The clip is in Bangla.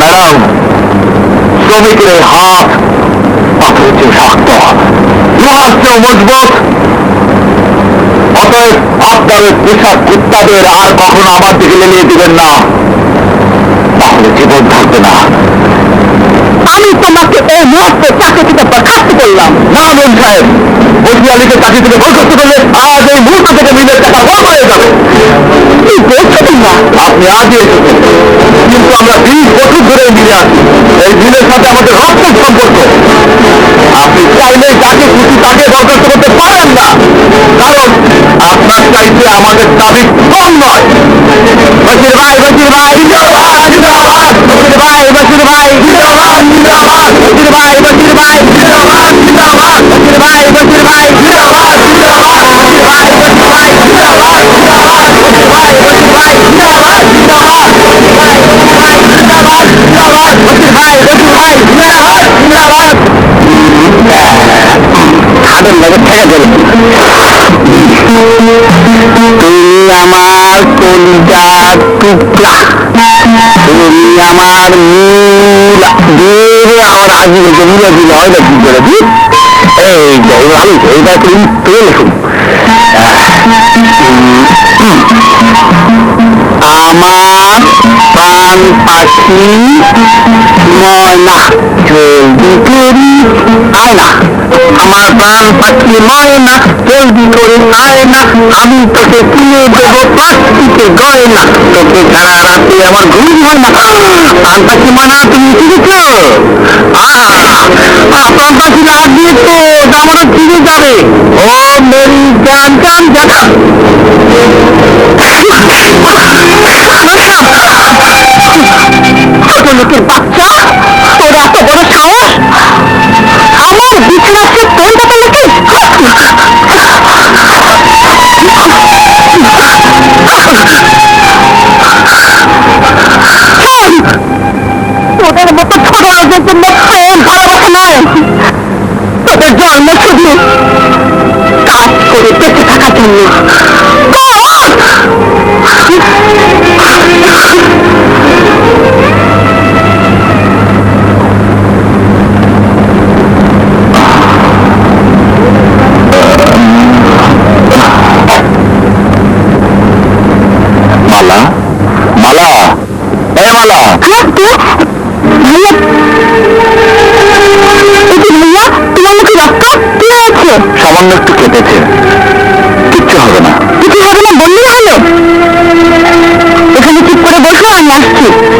ম্যাডাম শ্রমিকের হাত পাথরের চেয়ে শক্ত লোহার মজবুত অতএব আপনার পেশা কুত্তাদের আর কখনো আমার দিকে লেলিয়ে দিবেন না তাহলে জীবন থাকবে না আমি তোমাকে এই মুহূর্তে চাকরি থেকে বরখাস্ত করলাম। না বোন সাহেব বসি আলীকে চাকরি থেকে বরখাস্ত করলে আজ এই মুহূর্ত থেকে মিলের টাকা বড় হয়ে যাবে কি বলছো তোমরা? আপনি আজই এসেছেন। কিন্তু আমরা বিশ বছর ধরে এই মিলে আছি। এই মিলের সাথে আমাদের রক্তের সম্পর্ক। আপনি চাইলেই যাকে খুশি তাকে বরখাস্ত করতে পারেন না। কারণ আপনার চাইতে আমাদের দাবি তুমি আমার কলিজার টুকরা, তুমি আমার মূল দেবে আমার আগে মিলে দিলে হয় না কি করে দি এই ভালো এইটা তুমি তুলে লিখুন। আমার প্রাণ পাখি ময়না জলদি করি আয় না আমার প্রাণ পাখি ময়না জলদি করে না। আমি তোকে কিনে দেবো প্লাস্টিকের গয়না তোকে ছাড়া রাতে আমার ঘুম হয় না। প্রাণ পাখি ময়না তুমি শিখেছ প্রাণ পাখি না দিয়ে তো আমার চিনে যাবে। ও মেরি জান জান জানা ছোট লোকের বাচ্চা জন্য প্রেম ভালোবাসা নয় তোদের জন্ম শুধু কাজ করে বেঁচে থাকার জন্য। মালা? মালা? এ মালা। ভাইয়া। তোমার মুখে রক্ত কি হয়েছে সামান্য একটু কেটেছে কিচ্ছু হবে না। কিছু হবে না বললেই হলো। এখানে চুপ করে বসো আমি আসছি।